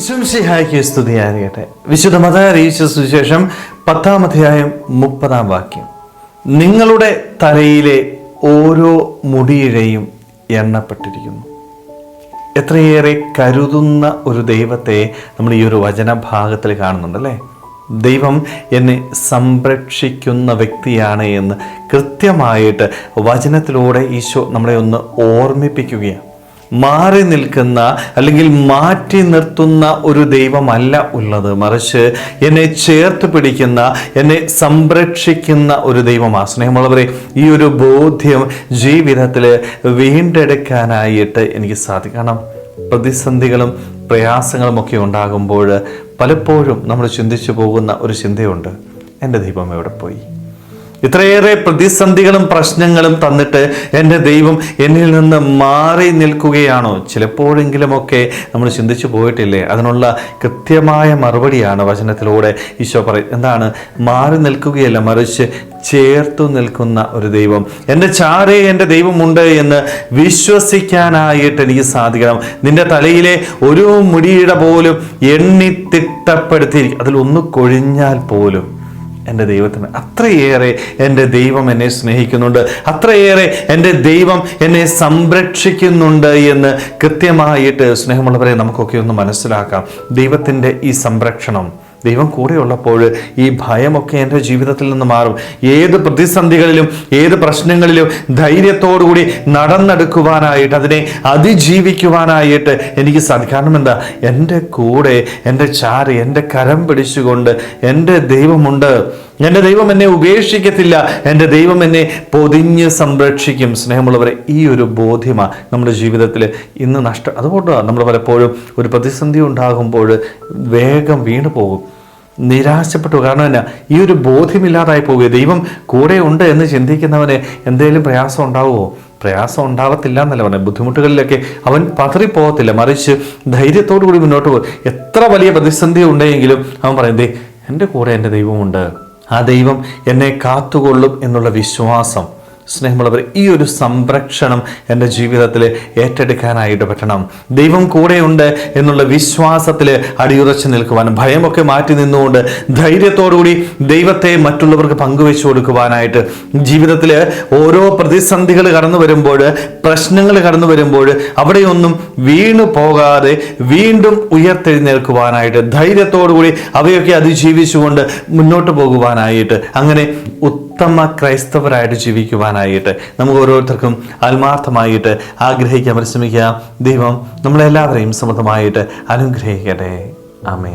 വിശംസിഹായ്ക്ക് സ്തുതിയായിരിക്കട്ടെ. വിശുദ്ധ മത അറിയിച്ച സുവിശേഷം പത്താം അധ്യായം മുപ്പതാം വാക്യം. നിങ്ങളുടെ തലയിലെ ഓരോ മുടിയിഴയും എണ്ണപ്പെട്ടിരിക്കുന്നു. എത്രയേറെ കരുതുന്ന ഒരു ദൈവത്തെ നമ്മൾ ഈ ഒരു വചനഭാഗത്തിൽ കാണുന്നുണ്ട് അല്ലേ? ദൈവം എന്നെ സംരക്ഷിക്കുന്ന വ്യക്തിയാണ് എന്ന് കൃത്യമായിട്ട് വചനത്തിലൂടെ ഈശോ നമ്മളെ ഒന്ന് ഓർമ്മിപ്പിക്കുകയാണ്. മാറി നിൽക്കുന്ന അല്ലെങ്കിൽ മാറ്റി നിർത്തുന്ന ഒരു ദൈവമല്ല ഉള്ളത്. മറിച്ച് എന്നെ ചേർത്ത് പിടിക്കുന്ന എന്നെ സംരക്ഷിക്കുന്ന ഒരു ദൈവമാണ് സ്നേഹമുള്ളവരെ ഈ ഒരു ബോധ്യം ജീവിതത്തിൽ വീണ്ടെടുക്കാനായിട്ട് എനിക്ക് സാധിക്കണം പ്രതിസന്ധികളും പ്രയാസങ്ങളും ഒക്കെ ഉണ്ടാകുമ്പോൾ പലപ്പോഴും നമ്മൾ ചിന്തിച്ചു പോകുന്ന ഒരു ചിന്തയുണ്ട്. എന്റെ ദൈവം എവിടെ പോയി? ഇത്രയേറെ പ്രതിസന്ധികളും പ്രശ്നങ്ങളും തന്നിട്ട് എന്റെ ദൈവം എന്നിൽ നിന്ന് മാറി നിൽക്കുകയാണോ? ചിലപ്പോഴെങ്കിലുമൊക്കെ നമ്മൾ ചിന്തിച്ചു പോയിട്ടില്ലേ? അതിനുള്ള കൃത്യമായ മറുപടിയാണ് വചനത്തിലൂടെ ഈശോ പറയും എന്താണ്? മാറി നിൽക്കുകയല്ല മറിച്ച് ചേർത്തു നിൽക്കുന്ന ഒരു ദൈവം. എന്റെ ചാരേ എന്റെ ദൈവമുണ്ട് എന്ന് വിശ്വസിക്കാനായിട്ട് എനിക്ക് സാധിക്കണം. നിന്റെ തലയിലെ ഒരു മുടിയുടെ പോലും എണ്ണി തിട്ടപ്പെടുത്തി അതിൽ ഒന്ന് കൊഴിഞ്ഞാൽ പോലും എന്റെ ദൈവത്തിന്. അത്രയേറെ എന്റെ ദൈവം എന്നെ സ്നേഹിക്കുന്നുണ്ട്. അത്രയേറെ എന്റെ ദൈവം എന്നെ സംരക്ഷിക്കുന്നുണ്ട് എന്ന് കൃത്യമായിട്ട് സ്നേഹമുള്ളവരെ നമുക്കൊക്കെ ഒന്ന് മനസ്സിലാക്കാം. ദൈവത്തിന്റെ ഈ സംരക്ഷണം ദൈവം കൂടെയുള്ളപ്പോൾ ഈ ഭയമൊക്കെ എന്റെ ജീവിതത്തിൽ നിന്ന് മാറും. ഏത് പ്രതിസന്ധികളിലും ഏത് പ്രശ്നങ്ങളിലും ധൈര്യത്തോടുകൂടി നടന്നെടുക്കുവാനായിട്ട് അതിനെ അതിജീവിക്കുവാനായിട്ട് എനിക്ക് സാധിക്കും. എന്താ? എന്റെ കൂടെ എന്റെ ചാര് എന്റെ കരം പിടിച്ചുകൊണ്ട് എന്റെ ദൈവമുണ്ട്. എന്റെ ദൈവം എന്നെ ഉപേക്ഷിക്കത്തില്ല. എന്റെ ദൈവം എന്നെ പൊതിഞ്ഞ് സംരക്ഷിക്കും. സ്നേഹമുള്ളവരെ ഈ ഒരു ബോധ്യമാണ് നമ്മുടെ ജീവിതത്തിൽ ഇന്ന് നഷ്ടം. അതുകൊണ്ടാണ് നമ്മൾ പലപ്പോഴും ഒരു പ്രതിസന്ധി ഉണ്ടാകുമ്പോൾ വേഗം വീണു പോകും. നിരാശപ്പെട്ടു. കാരണം എന്നാ? ഈ ഒരു ബോധ്യമില്ലാതായി പോവുക ദൈവം കൂടെ ഉണ്ട് എന്ന് ചിന്തിക്കുന്നവന് എന്തെങ്കിലും പ്രയാസം ഉണ്ടാവുമോ? പ്രയാസം ഉണ്ടാവത്തില്ല എന്നല്ല പറഞ്ഞത്. ബുദ്ധിമുട്ടുകളിലൊക്കെ അവൻ പതറിപ്പോകത്തില്ല. മറിച്ച് ധൈര്യത്തോടു കൂടി മുന്നോട്ട് പോകും. എത്ര വലിയ പ്രതിസന്ധി ഉണ്ടെങ്കിലും അവൻ പറയുന്നത് എന്റെ കൂടെ എന്റെ ദൈവമുണ്ട്. ആ ദൈവം എന്നെ കാത്തുകൊള്ളും എന്നുള്ള വിശ്വാസം സ്നേഹമുള്ളവർ ഈ ഒരു സംരക്ഷണം എന്റെ ജീവിതത്തിൽ ഏറ്റെടുക്കാനായിട്ട് പറ്റണം. ദൈവം കൂടെയുണ്ട് എന്നുള്ള വിശ്വാസത്തിൽ അടിയുറച്ചു നിൽക്കുവാൻ ഭയമൊക്കെ മാറ്റി നിന്നുകൊണ്ട് ധൈര്യത്തോടുകൂടി ദൈവത്തെ മറ്റുള്ളവർക്ക് പങ്കുവെച്ചു കൊടുക്കുവാനായിട്ട് ജീവിതത്തിൽ ഓരോ പ്രതിസന്ധികൾ കടന്നു വരുമ്പോൾ പ്രശ്നങ്ങൾ കടന്നു വരുമ്പോൾ അവിടെയൊന്നും വീണു പോകാതെ വീണ്ടും ഉയർത്തെഴുന്നേൽക്കുവാനായിട്ട് ധൈര്യത്തോടുകൂടി അവയൊക്കെ അതിജീവിച്ചുകൊണ്ട് മുന്നോട്ട് പോകുവാനായിട്ട് അങ്ങനെ ഉത്തമ ക്രൈസ്തവരായിട്ട് ജീവിക്കുവാനായിട്ട് നമുക്ക് ഓരോരുത്തർക്കും ആത്മാർത്ഥമായിട്ട് ആഗ്രഹിക്കാൻ പരിശ്രമിക്കാം ദൈവം നമ്മളെല്ലാവരെയും സമൃദ്ധമായിട്ട് അനുഗ്രഹിക്കട്ടെ. ആമേ